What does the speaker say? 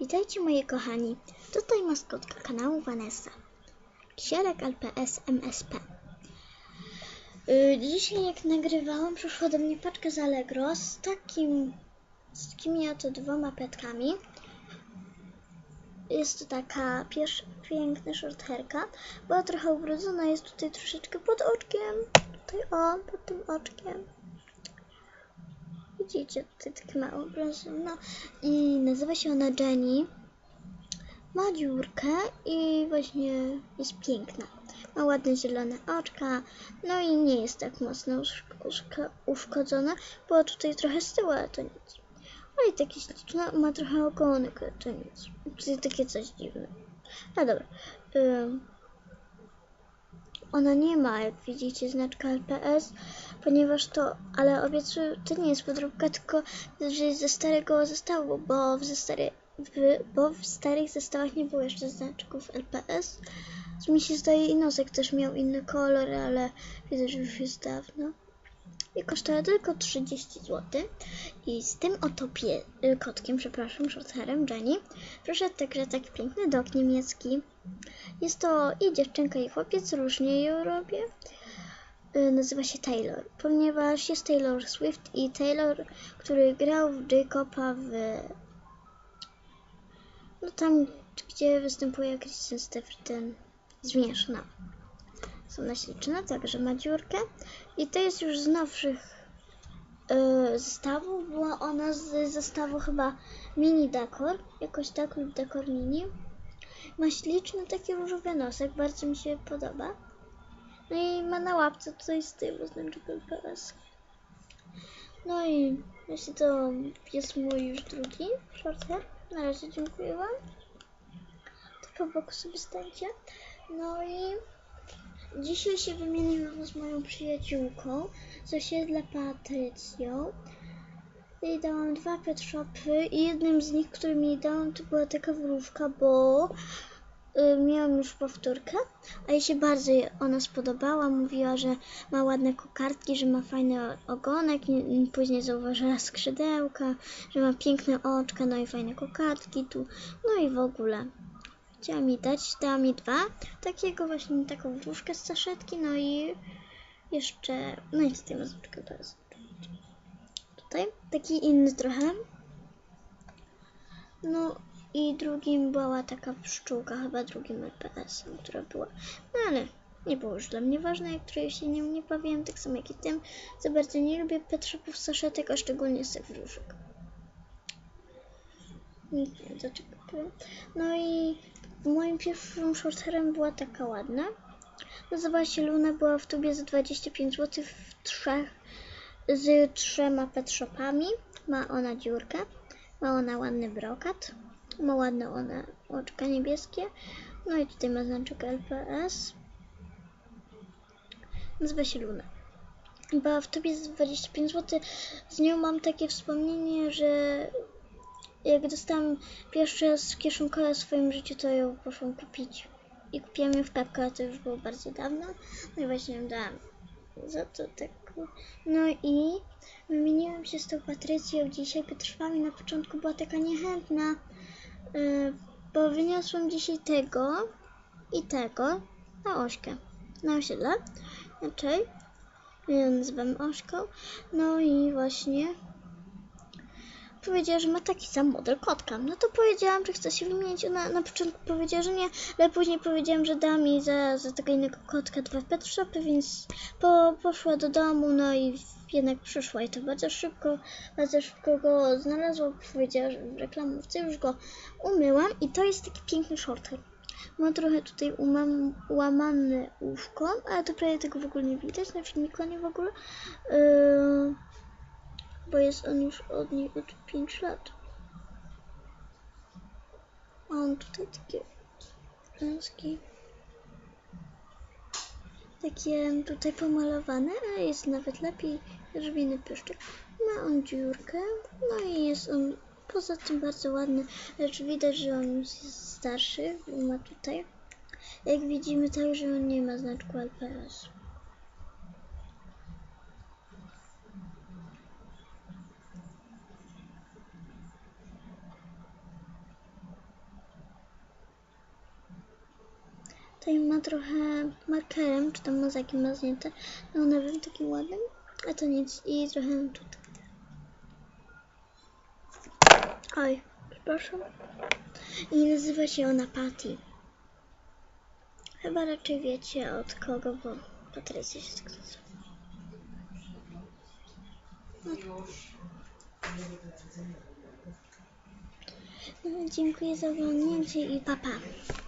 Witajcie moi kochani, tutaj maskotka kanału Vanessa, Ksierek LPS MSP. Yy, dzisiaj jak nagrywałam, przyszła do mnie paczka z Allegro z takim, z takimi oto dwoma petkami. Jest to taka pierwsza piękna shortherka, była trochę ubrudzona, jest tutaj troszeczkę pod oczkiem, tutaj o, pod tym oczkiem. Widzicie, tutaj takie małe obrazy. No i nazywa się ona Jenny. Ma dziurkę i właśnie jest piękna. Ma ładne zielone oczka, no i nie jest tak mocno uszk- uszk- uszkodzona. Była tutaj trochę z tyłu, ale to nic. No i takie śliczne, ma trochę ogonek, ale to nic. Tutaj takie coś dziwne. No dobra. Ona nie ma, jak widzicie, znaczka LPS, ponieważ to, ale obiecuję, to nie jest podróbka, tylko że ze starego zestawu, bo w, zestary, w, bo w starych zestawach nie było jeszcze znaczków LPS. Mi się zdaje i nosek też miał inny kolor, ale widzę, że już jest dawno. I kosztowała tylko 30 zł. I z tym oto pie, y, kotkiem, przepraszam, shortherem Jenny, proszę także taki piękny dog niemiecki. Jest to i dziewczynka, i chłopiec, różnie ją robię. Y, Nazywa się Taylor, ponieważ jest Taylor Swift i Taylor, który grał w Jacoba w... No tam, gdzie występuje Kristen Stewart, zmieszna. Są naśliczne, także ma dziurkę. I to jest już z nowszych y, zestawów. Była ona z zestawu chyba mini dekor, jakoś tak lub dekor mini. Ma śliczny taki różowy nosek, bardzo mi się podoba. No i ma na łapce tutaj z tyłu znaczek LPS. No i jeśli to jest mój już drugi shorthair. Na razie dziękuję Wam. To po boku sobie stańcie. No i dzisiaj się wymieniłam z moją przyjaciółką z osiedla Patrycją. Jej dałam dwa pet shopy i jednym z nich, który mi dałam, to była taka wróżka, bo y, miałam już powtórkę, a jej się bardzo ona spodobała. Mówiła, że ma ładne kokardki, że ma fajny ogonek, i- i później zauważyła skrzydełka, że ma piękne oczka, no i fajne kokardki tu, no i w ogóle. Chciała mi dać, dała mi dwa, takiego właśnie, taką wróżkę z saszetki, no i jeszcze, no i tutaj mazurkę to jest. Tutaj, taki inny trochę. No i drugim była taka pszczółka, chyba drugim LPS-em, która była. No ale nie było już dla mnie ważne, jak której się nią nie bawiłam, tak samo jak i tym. Za bardzo nie lubię pet shopów saszetek, a szczególnie z tych wróżek. Nie wiem dlaczego powiem. No i moim pierwszym shorthairem była taka ładna. Nazywała się Luna, była w tubie za 25 zł w trzech, z trzema pet shopami. Ma ona dziurkę, ma ona ładny brokat, ma ładne one oczka niebieskie. No i tutaj ma znaczek LPS. Nazywa się Luna. Była w tubie za 25 zł. Z nią mam takie wspomnienie, że jak dostałam pierwszy raz kieszonkowe w swoim życiu, to ją poszłam kupić. I kupiłam ją w Pepko, ale to już było bardzo dawno. No i właśnie ją dałam za to tak. No i wymieniłam się z tą Patrycją dzisiaj Pietrzwami. Na początku była taka niechętna, yy, bo wyniosłam dzisiaj tego i tego na Ośkę. Na osiedle. Inaczej. Ja nazywam Ośką. No i właśnie powiedziała, że ma taki sam model kotka. No to powiedziałam, że chce się wymienić. Ona na początku powiedziała, że nie, ale później powiedziałam, że da mi za, za tego innego kotka dwa pet shopy, więc po, poszła do domu, no i jednak przyszła i to bardzo szybko, bardzo szybko go znalazła. Powiedziała, że w reklamówce już go umyłam i to jest taki piękny shorthair. Ma trochę tutaj umam, łamane łówko, ale to prawie tego w ogóle nie widać na filmiku, nie w ogóle. Yy bo jest on już od niej od 5 lat. A on tutaj takie rzęski. Takie tutaj pomalowane, a jest nawet lepiej żywiny pyszczek. Ma on dziurkę, no i jest on poza tym bardzo ładny, lecz widać, że on jest starszy, ma tutaj. Jak widzimy także on nie ma znaczku LPS. Tutaj ma trochę markerem, czy tam mozakiem ma zdjęte. No wiem, takim ładnym. A to nic. I trochę tutaj. Oj, przepraszam. I nazywa się ona Patty. Chyba raczej wiecie od kogo, bo Patrycja się tak nazywa. No, dziękuję za oglądnięcie i papa. Pa.